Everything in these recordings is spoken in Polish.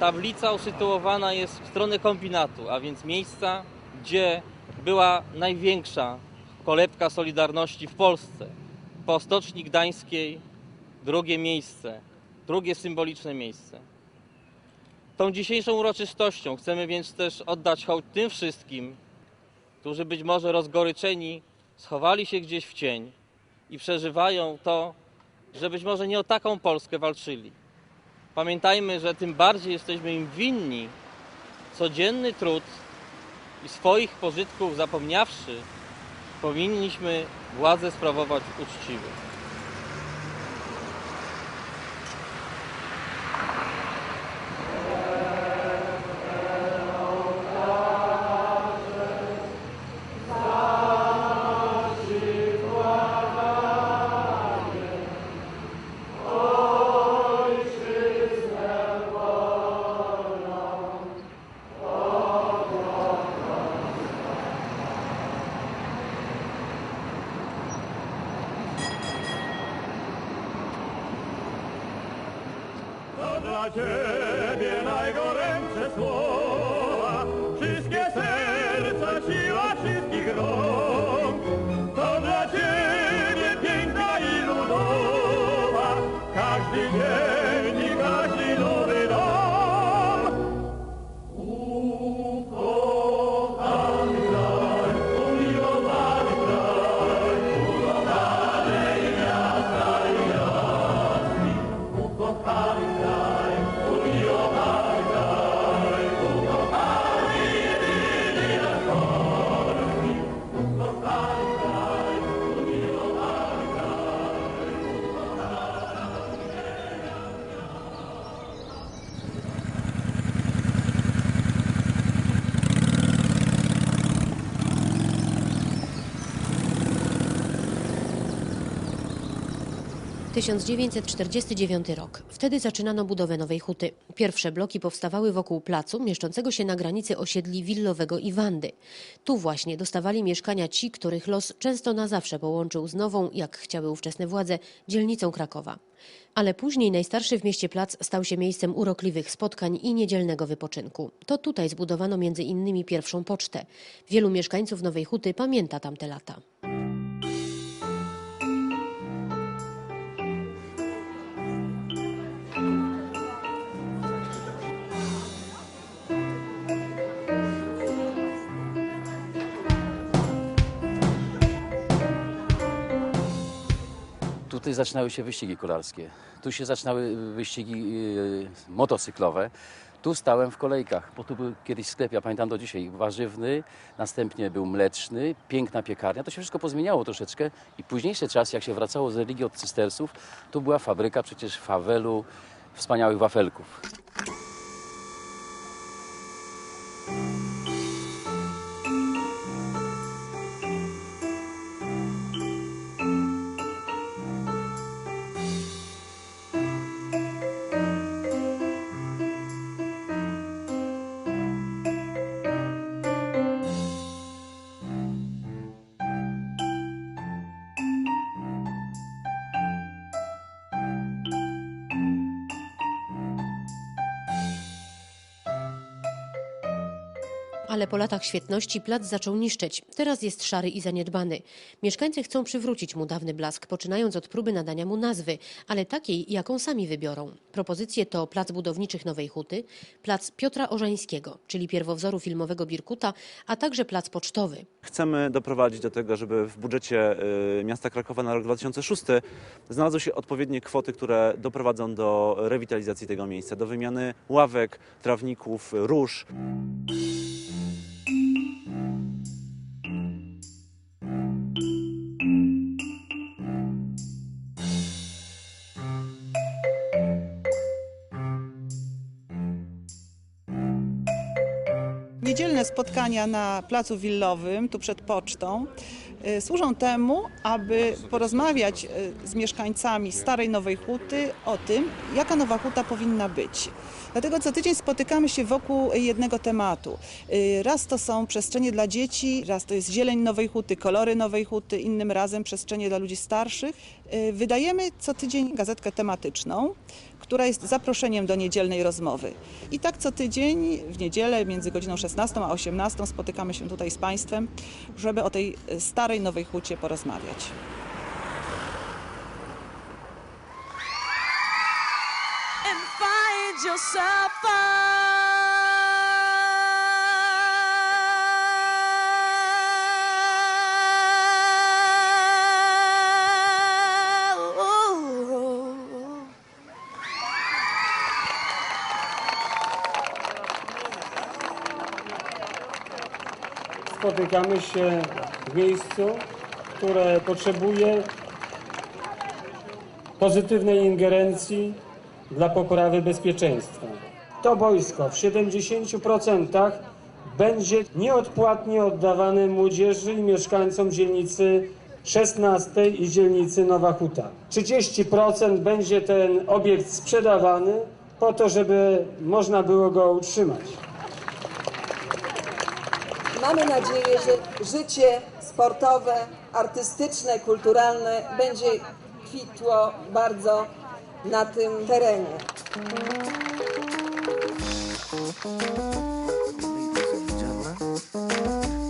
tablica usytuowana jest w stronę kombinatu, a więc miejsca, gdzie była największa kolebka Solidarności w Polsce. Po Stoczni Gdańskiej drugie miejsce, drugie symboliczne miejsce. Tą dzisiejszą uroczystością chcemy więc też oddać hołd tym wszystkim, którzy być może rozgoryczeni schowali się gdzieś w cień i przeżywają to, że być może nie o taką Polskę walczyli. Pamiętajmy, że tym bardziej jesteśmy im winni codzienny trud i swoich pożytków zapomniawszy, powinniśmy władzę sprawować uczciwie. soul. 1949 rok. Wtedy zaczynano budowę Nowej Huty. Pierwsze bloki powstawały wokół placu mieszczącego się na granicy osiedli Willowego i Wandy. Tu właśnie dostawali mieszkania ci, których los często na zawsze połączył z nową, jak chciały ówczesne władze, dzielnicą Krakowa. Ale później najstarszy w mieście plac stał się miejscem urokliwych spotkań i niedzielnego wypoczynku. To tutaj zbudowano między innymi pierwszą pocztę. Wielu mieszkańców Nowej Huty pamięta tamte lata. Zaczynały się wyścigi kolarskie. Tu się zaczynały wyścigi yy, motocyklowe. Tu stałem w kolejkach, bo tu był kiedyś sklep, ja pamiętam do dzisiaj, warzywny, następnie był mleczny, piękna piekarnia. To się wszystko pozmieniało troszeczkę i późniejszy czas, jak się wracało z religii od cystersów, tu była fabryka przecież fawelu, wspaniałych wafelków. Ale po latach świetności plac zaczął niszczeć. Teraz jest szary i zaniedbany. Mieszkańcy chcą przywrócić mu dawny blask, poczynając od próby nadania mu nazwy, ale takiej, jaką sami wybiorą. Propozycje to Plac Budowniczych Nowej Huty, Plac Piotra Orzańskiego, czyli pierwowzoru filmowego Birkuta, a także Plac Pocztowy. Chcemy doprowadzić do tego, żeby w budżecie y, miasta Krakowa na rok 2006 znalazły się odpowiednie kwoty, które doprowadzą do rewitalizacji tego miejsca, do wymiany ławek, trawników, róż. Spotkania na Placu Willowym, tu przed pocztą, y, służą temu, aby porozmawiać y, z mieszkańcami Starej Nowej Huty o tym, jaka Nowa Huta powinna być. Dlatego co tydzień spotykamy się wokół jednego tematu. Y, Raz to są przestrzenie dla dzieci, raz to jest zieleń Nowej Huty, kolory Nowej Huty, innym razem przestrzenie dla ludzi starszych. Wydajemy co tydzień gazetkę tematyczną, która jest zaproszeniem do niedzielnej rozmowy. I tak co tydzień w niedzielę między godziną 16 a 18 spotykamy się tutaj z Państwem, żeby o tej e, starej Nowej Hucie porozmawiać. and find yourself spotykamy się w miejscu, które potrzebuje pozytywnej ingerencji dla poprawy bezpieczeństwa. To wojsko w 70% będzie nieodpłatnie oddawane młodzieży i mieszkańcom dzielnicy 16 i dzielnicy Nowa Huta. 30% będzie ten obiekt sprzedawany po to, żeby można było go utrzymać. Mamy nadzieję, że życie sportowe, artystyczne, kulturalne będzie kwitło bardzo na tym terenie.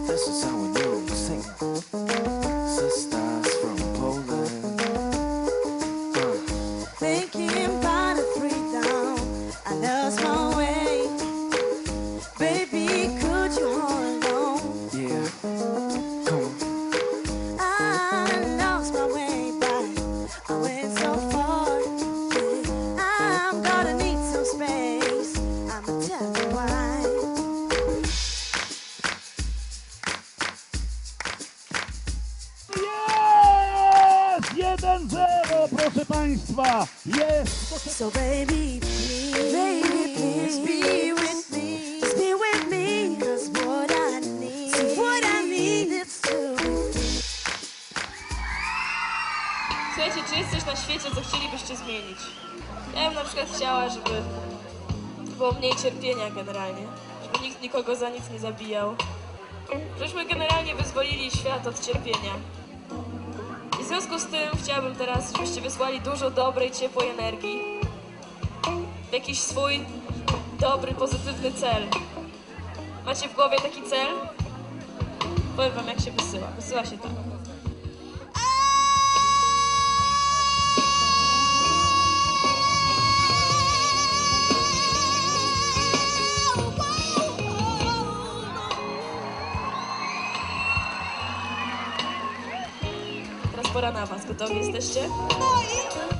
This is how na świecie, co chcielibyście zmienić? Ja bym na przykład chciała, żeby było mniej cierpienia generalnie. Żeby nikt nikogo za nic nie zabijał. Żebyśmy generalnie wyzwolili świat od cierpienia. I w związku z tym chciałabym teraz, żebyście wysłali dużo dobrej, ciepłej energii. W jakiś swój dobry, pozytywny cel. Macie w głowie taki cel? Powiem wam, jak się wysyła. Wysyła się tak. Teraz pora na was. Gotowi jesteście?